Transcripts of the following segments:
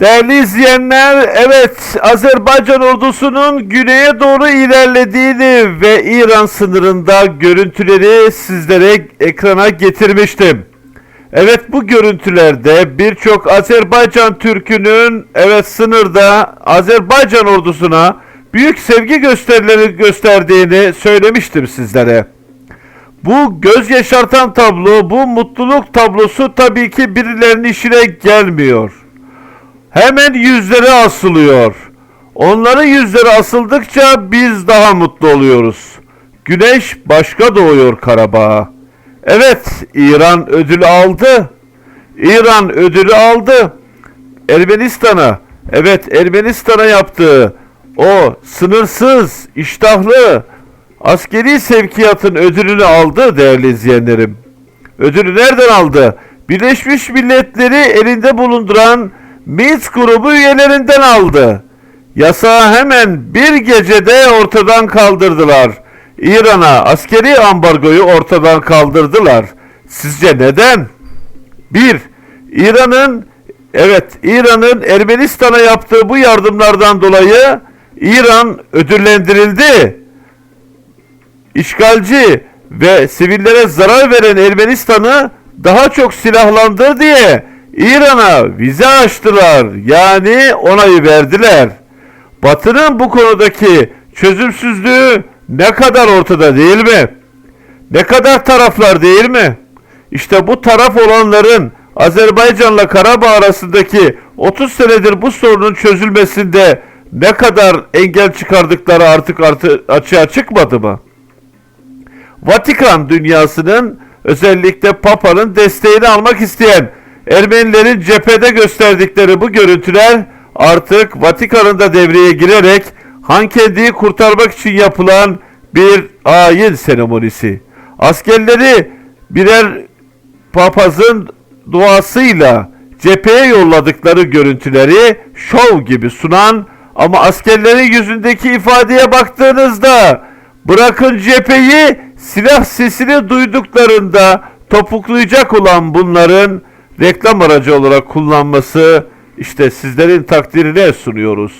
Değerli izleyenler, evet Azerbaycan ordusunun güneye doğru ilerlediğini ve İran sınırında görüntüleri sizlere ekrana getirmiştim. Evet bu görüntülerde birçok Azerbaycan Türk'ünün evet sınırda Azerbaycan ordusuna büyük sevgi gösterileri gösterdiğini söylemiştim sizlere. Bu göz yaşartan tablo, bu mutluluk tablosu tabii ki birilerinin işine gelmiyor. Hemen yüzleri asılıyor. Onların yüzleri asıldıkça biz daha mutlu oluyoruz. Güneş başka doğuyor Karabağ'a. Evet, İran ödülü aldı. İran ödülü aldı. Ermenistan'a, evet Ermenistan'a yaptığı o sınırsız, iştahlı askeri sevkiyatın ödülünü aldı değerli izleyenlerim. Ödülü nereden aldı? Birleşmiş Milletleri elinde bulunduran Minsk grubu üyelerinden aldı. Yasağı hemen bir gecede ortadan kaldırdılar. İran'a askeri ambargoyu ortadan kaldırdılar. Sizce neden? Bir, İran'ın evet İran'ın Ermenistan'a yaptığı bu yardımlardan dolayı İran ödüllendirildi işgalci ve sivillere zarar veren Ermenistan'ı daha çok silahlandır diye İran'a vize açtılar. Yani onayı verdiler. Batı'nın bu konudaki çözümsüzlüğü ne kadar ortada değil mi? Ne kadar taraflar değil mi? İşte bu taraf olanların Azerbaycan'la Karabağ arasındaki 30 senedir bu sorunun çözülmesinde ne kadar engel çıkardıkları artık artı açığa çıkmadı mı? Vatikan dünyasının özellikle Papa'nın desteğini almak isteyen Ermenilerin cephede gösterdikleri bu görüntüler artık Vatikan'ın da devreye girerek Hankendi'yi kurtarmak için yapılan bir ayin seremonisi. Askerleri birer papazın duasıyla cepheye yolladıkları görüntüleri şov gibi sunan ama askerlerin yüzündeki ifadeye baktığınızda bırakın cepheyi silah sesini duyduklarında topuklayacak olan bunların reklam aracı olarak kullanması işte sizlerin takdirine sunuyoruz.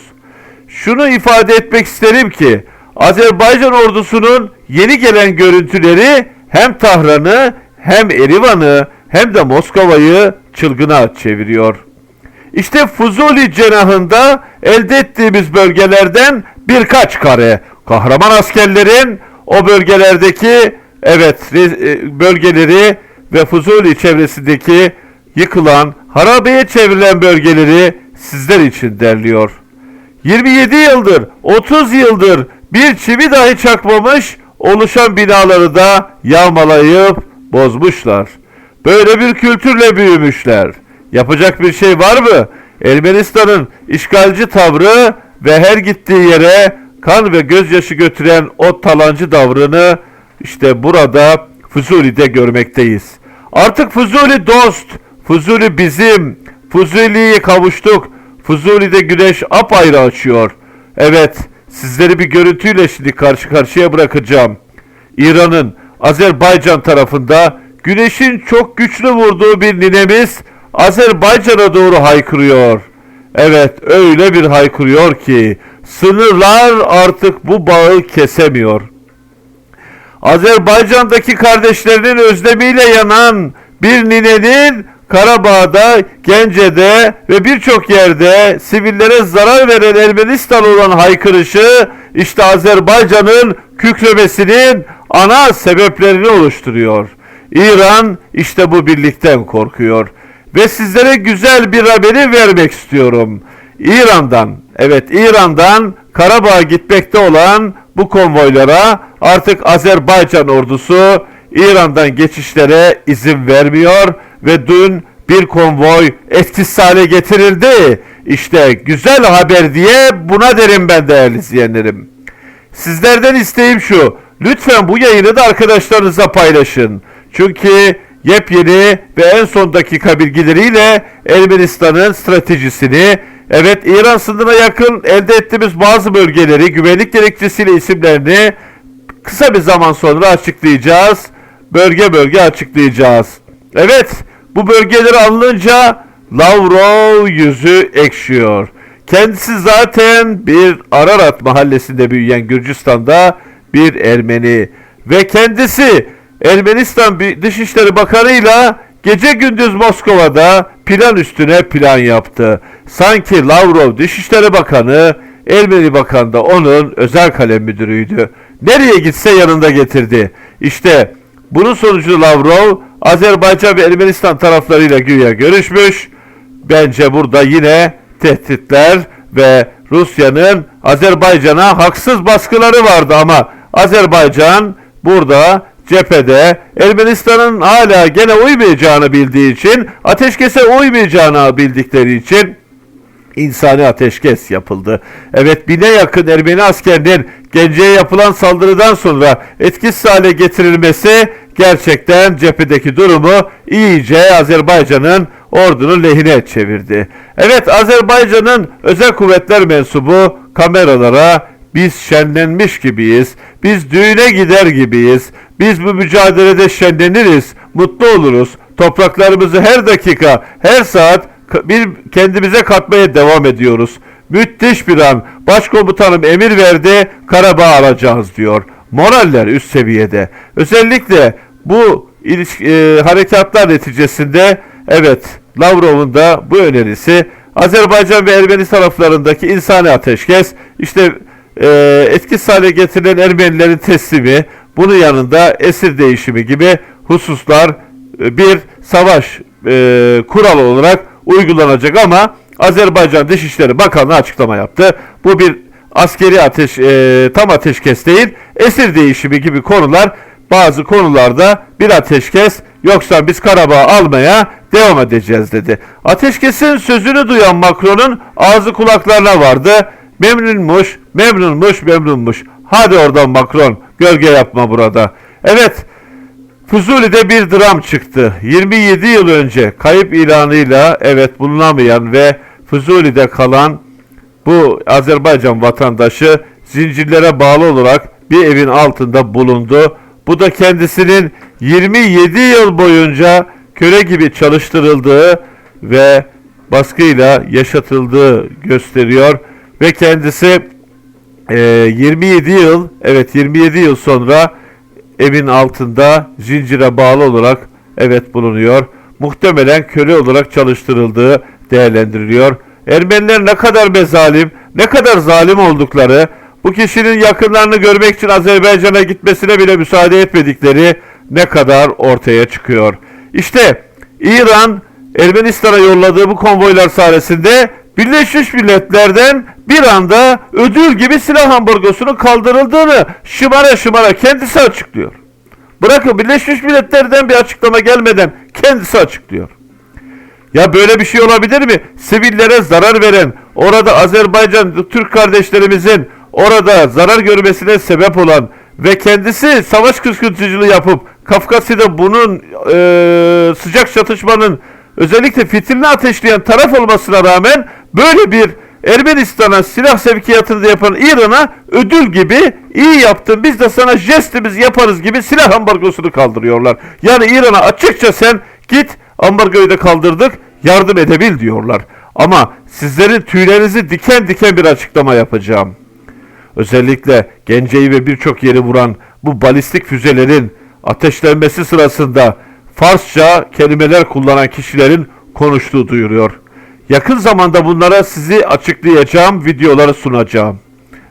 Şunu ifade etmek isterim ki Azerbaycan ordusunun yeni gelen görüntüleri hem Tahran'ı hem Erivan'ı hem de Moskova'yı çılgına çeviriyor. İşte Fuzuli cenahında elde ettiğimiz bölgelerden birkaç kare kahraman askerlerin o bölgelerdeki evet e, bölgeleri ve Fuzuli çevresindeki yıkılan, harabeye çevrilen bölgeleri sizler için derliyor. 27 yıldır, 30 yıldır bir çivi dahi çakmamış oluşan binaları da yağmalayıp bozmuşlar. Böyle bir kültürle büyümüşler. Yapacak bir şey var mı? Ermenistan'ın işgalci tavrı ve her gittiği yere kan ve gözyaşı götüren o talancı davrını işte burada Fuzuli'de görmekteyiz. Artık Fuzuli dost, Fuzuli bizim, Fuzuli'ye kavuştuk. Fuzuli'de güneş apayrı açıyor. Evet, sizleri bir görüntüyle şimdi karşı karşıya bırakacağım. İran'ın Azerbaycan tarafında güneşin çok güçlü vurduğu bir ninemiz Azerbaycan'a doğru haykırıyor. Evet öyle bir haykırıyor ki sınırlar artık bu bağı kesemiyor. Azerbaycan'daki kardeşlerinin özlemiyle yanan bir ninenin Karabağ'da, Gence'de ve birçok yerde sivillere zarar veren Ermenistan olan haykırışı işte Azerbaycan'ın kükremesinin ana sebeplerini oluşturuyor. İran işte bu birlikten korkuyor. Ve sizlere güzel bir haberi vermek istiyorum. İran'dan, evet İran'dan Karabağ'a gitmekte olan bu konvoylara artık Azerbaycan ordusu İran'dan geçişlere izin vermiyor ve dün bir konvoy etkisiz hale getirildi. İşte güzel haber diye buna derim ben değerli izleyenlerim. Sizlerden isteğim şu. Lütfen bu yayını da arkadaşlarınızla paylaşın. Çünkü yepyeni ve en son dakika bilgileriyle Ermenistan'ın stratejisini, evet İran sınırına yakın elde ettiğimiz bazı bölgeleri, güvenlik gerekçesiyle isimlerini kısa bir zaman sonra açıklayacağız. Bölge bölge açıklayacağız. Evet, bu bölgeleri alınınca Lavrov yüzü ekşiyor. Kendisi zaten bir Ararat mahallesinde büyüyen Gürcistan'da bir Ermeni ve kendisi Ermenistan Dışişleri Bakanı'yla gece gündüz Moskova'da plan üstüne plan yaptı. Sanki Lavrov Dışişleri Bakanı, Ermeni Bakan da onun özel kalem müdürüydü. Nereye gitse yanında getirdi. İşte bunun sonucu Lavrov Azerbaycan ve Ermenistan taraflarıyla güya görüşmüş. Bence burada yine tehditler ve Rusya'nın Azerbaycan'a haksız baskıları vardı ama Azerbaycan burada cephede Ermenistan'ın hala gene uymayacağını bildiği için ateşkese uymayacağını bildikleri için insani ateşkes yapıldı. Evet bine yakın Ermeni askerinin Gence'ye yapılan saldırıdan sonra etkisiz hale getirilmesi gerçekten cephedeki durumu iyice Azerbaycan'ın ordunun lehine çevirdi. Evet Azerbaycan'ın özel kuvvetler mensubu kameralara biz şenlenmiş gibiyiz, biz düğüne gider gibiyiz, biz bu mücadelede şenleniriz, mutlu oluruz, topraklarımızı her dakika, her saat bir kendimize katmaya devam ediyoruz. Müthiş bir an. Başkomutanım emir verdi, Karabağ alacağız diyor. Moraller üst seviyede. Özellikle bu e, harekatlar neticesinde evet Lavrov'un da bu önerisi Azerbaycan ve Ermeni taraflarındaki insani ateşkes işte e, etkisiz hale getirilen Ermenilerin teslimi bunun yanında esir değişimi gibi hususlar e, bir savaş e, kuralı olarak uygulanacak ama Azerbaycan Dışişleri Bakanlığı açıklama yaptı. Bu bir askeri ateş e, tam ateşkes değil esir değişimi gibi konular bazı konularda bir ateşkes yoksa biz Karabağ almaya devam edeceğiz dedi. Ateşkesin sözünü duyan Macron'un ağzı kulaklarına vardı. Memnunmuş, memnunmuş, memnunmuş. Hadi oradan Macron, gölge yapma burada. Evet, Fuzuli'de bir dram çıktı. 27 yıl önce kayıp ilanıyla evet bulunamayan ve Fuzuli'de kalan bu Azerbaycan vatandaşı zincirlere bağlı olarak bir evin altında bulundu. Bu da kendisinin 27 yıl boyunca köle gibi çalıştırıldığı ve baskıyla yaşatıldığı gösteriyor ve kendisi e, 27 yıl evet 27 yıl sonra evin altında zincire bağlı olarak evet bulunuyor. Muhtemelen köle olarak çalıştırıldığı değerlendiriliyor. Ermeniler ne kadar be zalim, ne kadar zalim oldukları, bu kişinin yakınlarını görmek için Azerbaycan'a gitmesine bile müsaade etmedikleri ne kadar ortaya çıkıyor. İşte İran Ermenistan'a yolladığı bu konvoylar sayesinde Birleşmiş Milletler'den bir anda ödül gibi silah ambargosunun kaldırıldığını şımara şımara kendisi açıklıyor. Bırakın Birleşmiş Milletler'den bir açıklama gelmeden kendisi açıklıyor. Ya böyle bir şey olabilir mi? Sivillere zarar veren, orada Azerbaycan Türk kardeşlerimizin orada zarar görmesine sebep olan ve kendisi savaş kışkırtıcılığı yapıp Kafkasya'da bunun eee, sıcak çatışmanın özellikle fitilini ateşleyen taraf olmasına rağmen böyle bir Ermenistan'a silah sevkiyatını da yapan İran'a ödül gibi iyi yaptın biz de sana jestimizi yaparız gibi silah ambargosunu kaldırıyorlar. Yani İran'a açıkça sen git ambargoyu da kaldırdık yardım edebil diyorlar. Ama sizlerin tüylerinizi diken diken bir açıklama yapacağım. Özellikle Gence'yi ve birçok yeri vuran bu balistik füzelerin ateşlenmesi sırasında Farsça kelimeler kullanan kişilerin konuştuğu duyuruyor. Yakın zamanda bunlara sizi açıklayacağım, videoları sunacağım.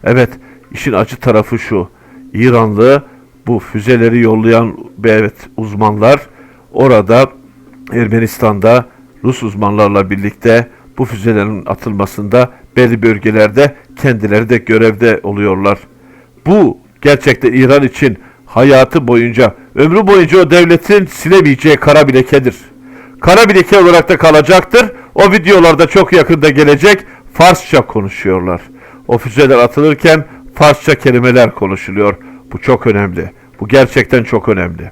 Evet, işin acı tarafı şu. İranlı bu füzeleri yollayan evet uzmanlar orada Ermenistan'da Rus uzmanlarla birlikte bu füzelerin atılmasında belli bölgelerde kendileri de görevde oluyorlar. Bu gerçekten İran için hayatı boyunca, ömrü boyunca o devletin silemeyeceği kara bir lekedir. Kara bir leke olarak da kalacaktır. O videolarda çok yakında gelecek. Farsça konuşuyorlar. O füzeler atılırken Farsça kelimeler konuşuluyor. Bu çok önemli. Bu gerçekten çok önemli.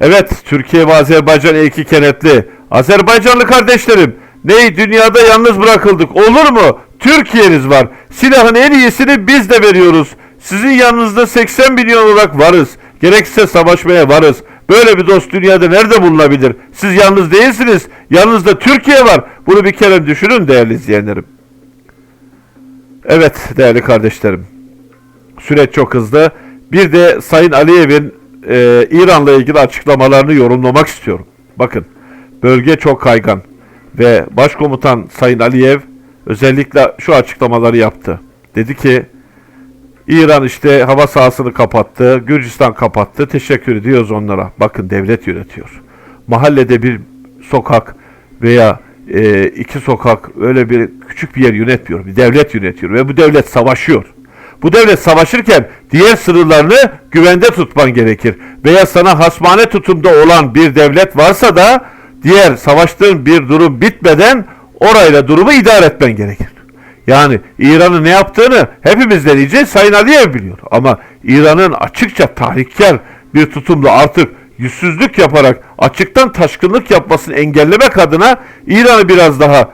Evet, Türkiye ve Azerbaycan iki kenetli. Azerbaycanlı kardeşlerim, neyi dünyada yalnız bırakıldık olur mu? Türkiye'niz var. Silahın en iyisini biz de veriyoruz. Sizin yanınızda 80 milyon olarak varız. Gerekirse savaşmaya varız. Böyle bir dost dünyada nerede bulunabilir? Siz yalnız değilsiniz. Yanınızda Türkiye var. Bunu bir kere düşünün değerli izleyenlerim. Evet değerli kardeşlerim. Süreç çok hızlı. Bir de Sayın Aliyev'in e, İran'la ilgili açıklamalarını yorumlamak istiyorum. Bakın bölge çok kaygan ve Başkomutan Sayın Aliyev özellikle şu açıklamaları yaptı. Dedi ki İran işte hava sahasını kapattı, Gürcistan kapattı. Teşekkür ediyoruz onlara. Bakın devlet yönetiyor. Mahallede bir sokak veya e, iki sokak öyle bir küçük bir yer yönetmiyor. Bir devlet yönetiyor ve bu devlet savaşıyor. Bu devlet savaşırken diğer sınırlarını güvende tutman gerekir. Veya sana hasmane tutumda olan bir devlet varsa da diğer savaştığın bir durum bitmeden orayla durumu idare etmen gerekir. Yani İran'ın ne yaptığını hepimizden iyice Sayın Aliyev biliyor. Ama İran'ın açıkça tahrikkar bir tutumla artık yüzsüzlük yaparak açıktan taşkınlık yapmasını engellemek adına İran'ı biraz daha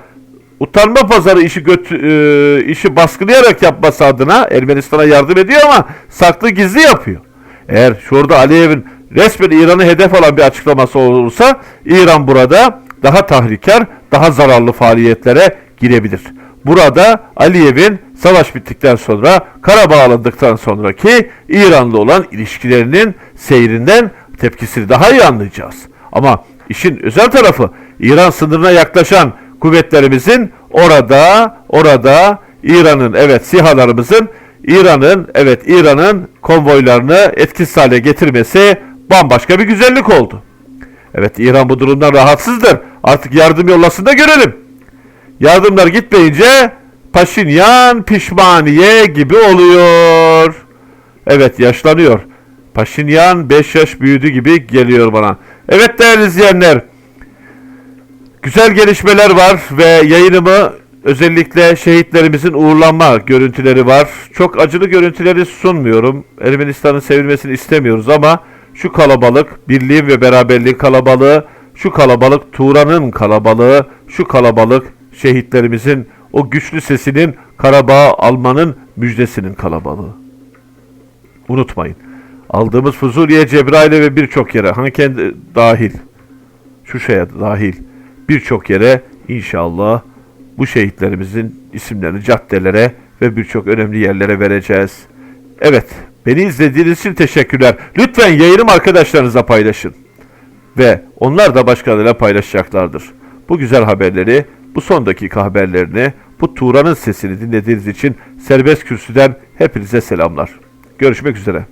utanma pazarı işi götü, e, işi baskılayarak yapması adına Ermenistan'a yardım ediyor ama saklı gizli yapıyor. Eğer şurada Aliyev'in resmen İran'ı hedef alan bir açıklaması olursa İran burada daha tahrikar, daha zararlı faaliyetlere girebilir. Burada Aliyev'in savaş bittikten sonra Karabağ alındıktan sonraki İran'la olan ilişkilerinin seyrinden tepkisini daha iyi anlayacağız. Ama işin özel tarafı İran sınırına yaklaşan kuvvetlerimizin orada orada İran'ın evet sihalarımızın İran'ın evet İran'ın konvoylarını etkisiz hale getirmesi bambaşka bir güzellik oldu. Evet İran bu durumdan rahatsızdır. Artık yardım yollasın da görelim. Yardımlar gitmeyince Paşinyan pişmaniye gibi oluyor. Evet yaşlanıyor. Paşinyan 5 yaş büyüdü gibi geliyor bana. Evet değerli izleyenler. Güzel gelişmeler var ve yayınımı özellikle şehitlerimizin uğurlanma görüntüleri var. Çok acılı görüntüleri sunmuyorum. Ermenistan'ın sevilmesini istemiyoruz ama şu kalabalık, birliğin ve beraberliğin kalabalığı, şu kalabalık Turan'ın kalabalığı, şu kalabalık şehitlerimizin o güçlü sesinin Karabağ almanın müjdesinin kalabalığı. Unutmayın. Aldığımız Fuzuliye, Cebrail'e ve birçok yere, kendi dahil, şu şeye dahil birçok yere inşallah bu şehitlerimizin isimlerini caddelere ve birçok önemli yerlere vereceğiz. Evet, beni izlediğiniz için teşekkürler. Lütfen yayınım arkadaşlarınıza paylaşın. Ve onlar da başkalarıyla paylaşacaklardır. Bu güzel haberleri, bu son dakika haberlerini, bu Turan'ın sesini dinlediğiniz için Serbest Kürsü'den hepinize selamlar. Görüşmek üzere.